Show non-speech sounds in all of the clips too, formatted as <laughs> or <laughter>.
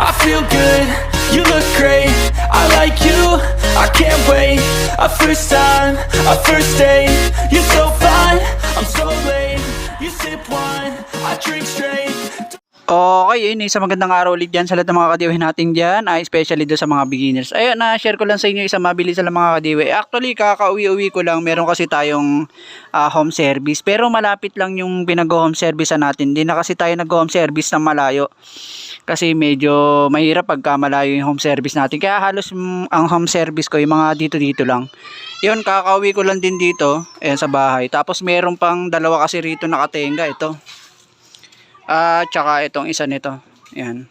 I feel good, you look great. I like you, I can't wait. A first time, a first date Okay, yun, isang magandang araw ulit dyan sa lahat ng mga kadiwin natin dyan, ah, especially doon sa mga beginners. Ayun, na-share ko lang sa inyo isang mabilis lang mga kadiwi. Actually, kakauwi-uwi ko lang, meron kasi tayong ah, home service, pero malapit lang yung pinag-home service natin. Hindi na kasi tayo nag-home service ng malayo. Kasi medyo mahirap pagka malayo yung home service natin. Kaya halos mm, ang home service ko, yung mga dito-dito lang. Yun, kakauwi ko lang din dito, ayan sa bahay. Tapos meron pang dalawa kasi rito nakatenga, ito. Ah, tsaka itong isa nito. Ayan.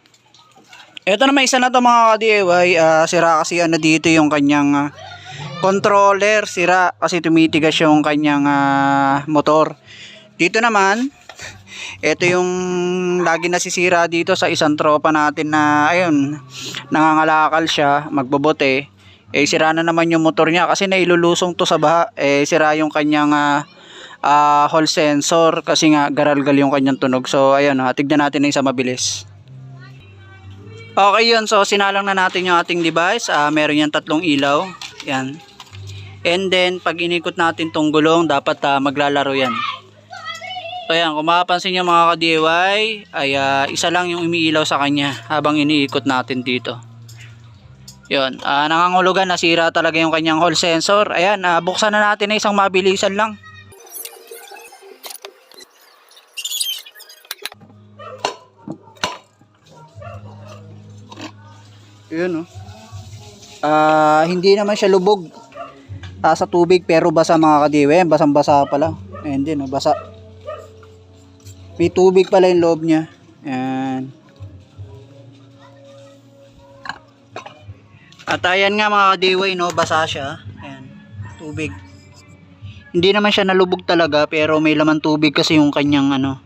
Ito naman isa na to mga ka-DIY. Ah, sira kasi ano dito yung kanyang ah, controller. Sira kasi tumitigas yung kanyang ah, motor. Dito naman, <laughs> ito yung lagi nasisira dito sa isang tropa natin na ayun, nangangalakal siya, magbobote. Eh sira na naman yung motor niya kasi nailulusong to sa baha. Eh sira yung kanyang ah, ah, hall sensor kasi nga garalgal yung kanyang tunog. So ayun, ha, tignan natin na isa mabilis. Okay yun, so sinalang na natin yung ating device. Ah, meron yan tatlong ilaw. Yan. And then, pag inikot natin tong gulong, dapat ah, maglalaro yan. So yan, kung makapansin nyo mga ka-DIY, ay ah, isa lang yung umiilaw sa kanya habang iniikot natin dito. Yun, ah, nangangulugan, nasira talaga yung kanyang hall sensor. Ayan, ah, buksan na natin na isang mabilisan lang. Yun oh. Ah, hindi naman siya lubog. Ah, sa tubig pero basa mga kadiwe, basang-basa pala. Ayun din, oh, basa. May tubig pala yung loob niya. Ayan. At ayan nga mga kadiwe, no, basa siya. Ayan, tubig. Hindi naman siya nalubog talaga pero may laman tubig kasi yung kanyang ano.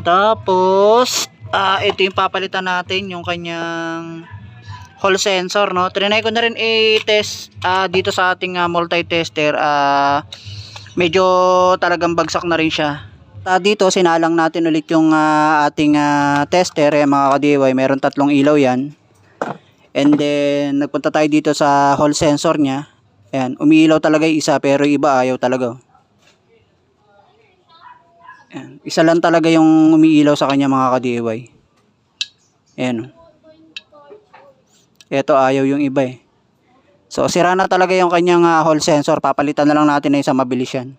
Tapos, ah, ito yung papalitan natin, yung kanyang hall sensor no? Trinay ko na rin i-test ah, dito sa ating ah, multi-tester ah, medyo talagang bagsak na rin siya. Ah, dito sinalang natin ulit yung ah, ating ah, tester eh, mga ka-DIY meron tatlong ilaw yan. And then nagpunta tayo dito sa hall sensor nya ayan umiilaw talaga yung isa pero iba ayaw talaga ayan. isa lang talaga yung umiilaw sa kanya mga ka-DIY ayan oh. Ito ayaw yung iba eh. So sira na talaga yung kanyang ah, hall sensor. Papalitan na lang natin na isang mabilis yan.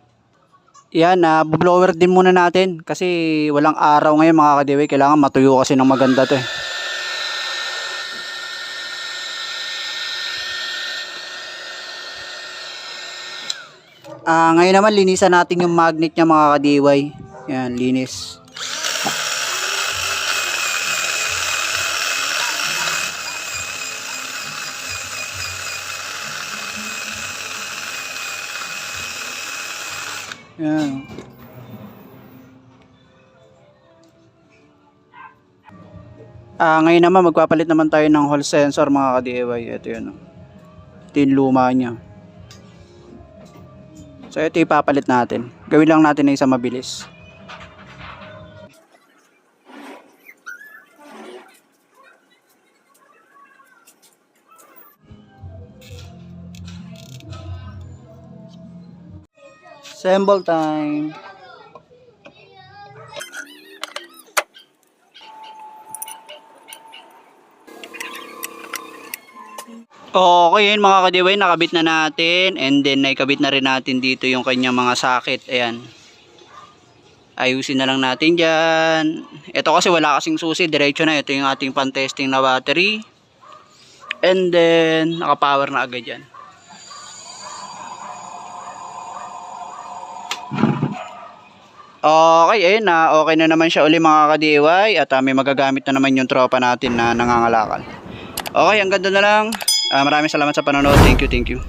Yan, uh, blower din muna natin kasi walang araw ngayon mga kadiwi. Kailangan matuyo kasi ng maganda to eh. Ah, ngayon naman linisan natin yung magnet niya mga kadiway. Yan, linis. Yan. Ah, ngayon naman magpapalit naman tayo ng hall sensor mga ka-DIY. Ito yun. oh. Ito yung luma niya. So ito ipapalit natin. Gawin lang natin na isang mabilis. Assemble time. Okay, yun mga kadiway, nakabit na natin and then naikabit na rin natin dito yung kanyang mga sakit. Ayan. Ayusin na lang natin dyan. Ito kasi wala kasing susi, diretso na. Ito yung ating pan-testing na battery. And then, nakapower na agad yan. Okay, ayun na. Okay na naman siya uli mga ka-DIY at ah, may magagamit na naman yung tropa natin na nangangalakal. Okay, ang ganda na lang. Ah, maraming salamat sa panonood. Thank you, thank you.